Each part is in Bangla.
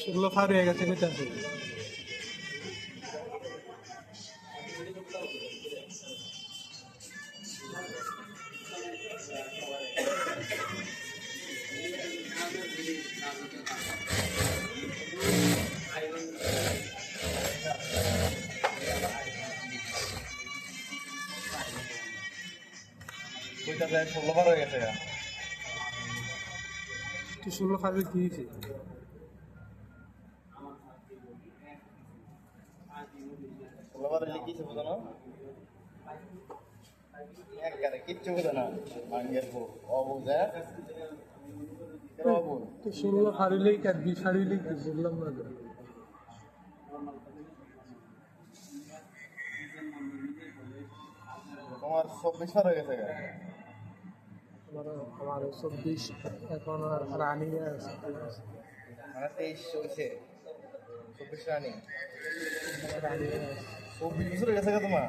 ষোলো পার হয়ে গেছে কইতে আছে। ষোলো বার হয়ে গেছে। ষোলো হয়ে কি হয়েছে? ষোলো বার হইলে কিছু না। একবারে কিচ্ছু বোঝো না। মাঙ্গের বউ অবুঝে অবুঝ। তো ষোলো পার হইলেই বিশ পার কি বললাম না তোমার চব্বিশ হয়ে গেছে। আমার আমার চব্বিশ এখন আর রানিং আছে। মানে তেইশ চলছে। চব্বিশ রানি। চব্বিশ বছর হয়ে গেছে তোমার।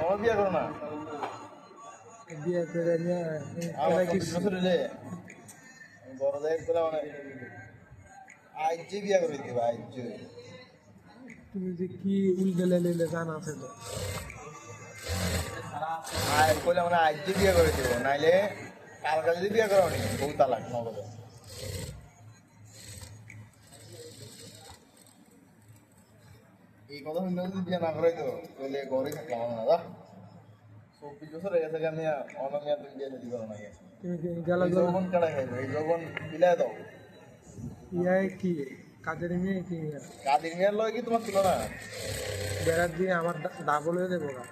আমার বিয়ে করো না। বিয়ে করে আমার চব্বিশ বছর হইলে বড় জায়গায় গেলে মানে আজ যে বিয়ে করে দিবা আজ যে তুমি যে কি উল্টে লেলে জানা আছে তো আয় কইলে মানে যে বিয়ে করে দিব নাইলে কালকে যদি বিয়ে করো নি বউ তালাক নগদে। এই কথা শুনলে যদি বিয়ে না করাই তো তাহলে ঘরেই থাকলাম না দা চব্বিশ বছর হয়ে গেছে গা মিয়া তুমি বিয়ে দিতে পারো না তুমি কি গেলা এই যৌবন কাটা খাইবে এই যৌবন বিলাই দাও। ইয়াই কি? কাজের মেয়ে কি কাদির মিয়ার লয় কি তোমার ছিল না বেড়ার দিয়ে আমার ডাবল হয়ে দেবো না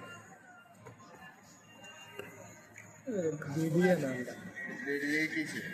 না। বেরিয়ে কি ছিল